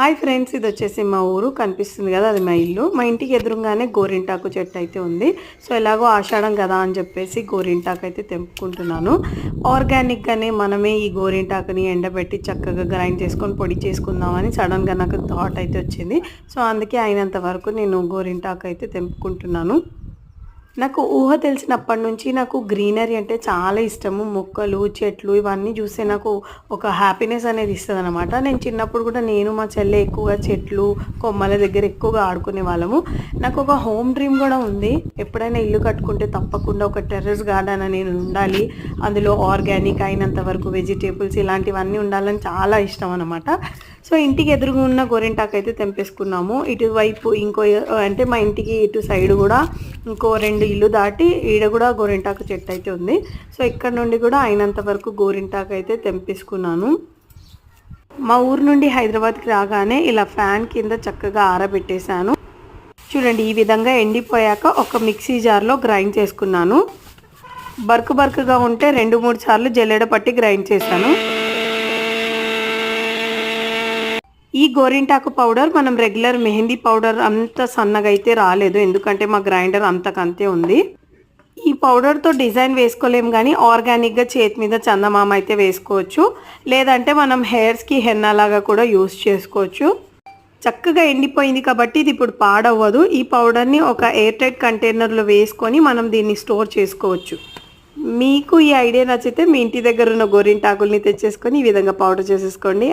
Hi friends ఇది వచ్చేసి మా ఊరు కనిపిస్తుంది కదా అది మా ఇల్లు. మా ఇంటికి ఎదురుగానే గోరింటాకు చెట్టు అయితే ఉంది. సో ఎలాగో ఆషాఢం కదా అని చెప్పేసి గోరింటాకు అయితే తెంపుకుంటున్నాను. ఆర్గానిక్గానే మనమే ఈ గోరింటాకుని ఎండబెట్టి చక్కగా గ్రైండ్ చేసుకొని పొడి చేసుకుందామని సడన్గా నాకు థాట్ అయితే వచ్చింది. సో అందుకే అయినంత వరకు నేను గోరింటాకు అయితే తెంపుకుంటున్నాను. నాకు ఊహ తెలిసినప్పటి నుంచి నాకు గ్రీనరీ అంటే చాలా ఇష్టము. మొక్కలు చెట్లు ఇవన్నీ చూస్తే నాకు ఒక హ్యాపీనెస్ అనేది ఇస్తుంది అనమాట నేను చిన్నప్పుడు కూడా నేను మా చెల్లె ఎక్కువగా చెట్లు కొమ్మల దగ్గర ఎక్కువగా ఆడుకునే వాళ్ళము. నాకు ఒక హోమ్ డ్రీమ్ కూడా ఉంది. ఎప్పుడైనా ఇల్లు కట్టుకుంటే తప్పకుండా ఒక టెర్రస్ గార్డెన్ అనేది ఉండాలి. అందులో ఆర్గానిక్ అయినంత వరకు వెజిటేబుల్స్ ఇలాంటివన్నీ ఉండాలని చాలా ఇష్టం అనమాట సో ఇంటికి ఎదురుగా ఉన్న గోరింటాకు అయితే తెంపేసుకున్నాము. ఇటువైపు ఇంకో అంటే మా ఇంటికి ఇటు సైడ్ కూడా ఇంకో రెండు ఇల్లు దాటి ఈడ కూడా గోరింటాకు చెట్టు అయితే ఉంది. సో ఇక్కడ నుండి కూడా అయినంత వరకు గోరింటాకు అయితే తెంపేసుకున్నాను. మా ఊరు నుండి హైదరాబాద్కి రాగానే ఇలా ఫ్యాన్ కింద చక్కగా ఆరబెట్టేశాను. చూడండి ఈ విధంగా ఎండిపోయాక ఒక మిక్సీ జార్లో గ్రైండ్ చేసుకున్నాను. బర్క్ బర్క్గా ఉంటే రెండు మూడు సార్లు జల్లెడ పట్టి గ్రైండ్ చేశాను. ఈ గోరింటాకు పౌడర్ మనం రెగ్యులర్ మెహందీ పౌడర్ అంత సన్నగా అయితే రాలేదు ఎందుకంటే మా గ్రైండర్ అంతకంతే ఉంది. ఈ పౌడర్తో డిజైన్ వేసుకోలేము కానీ ఆర్గానిక్గా చేతి మీద చందమామ అయితే వేసుకోవచ్చు. లేదంటే మనం హెయిర్స్కి హెన్నా లాగా కూడా యూస్ చేసుకోవచ్చు. చక్కగా ఎండిపోయింది కాబట్టి ఇది ఇప్పుడు పాడవ్వదు. ఈ పౌడర్ని ఒక ఎయిర్ టైట్ కంటైనర్లో వేసుకొని మనం దీన్ని స్టోర్ చేసుకోవచ్చు. మీకు ఈ ఐడియా నచ్చితే మీ ఇంటి దగ్గర ఉన్న గోరింటాకుల్ని తెచ్చేసుకొని ఈ విధంగా పౌడర్ చేసేసుకోండి.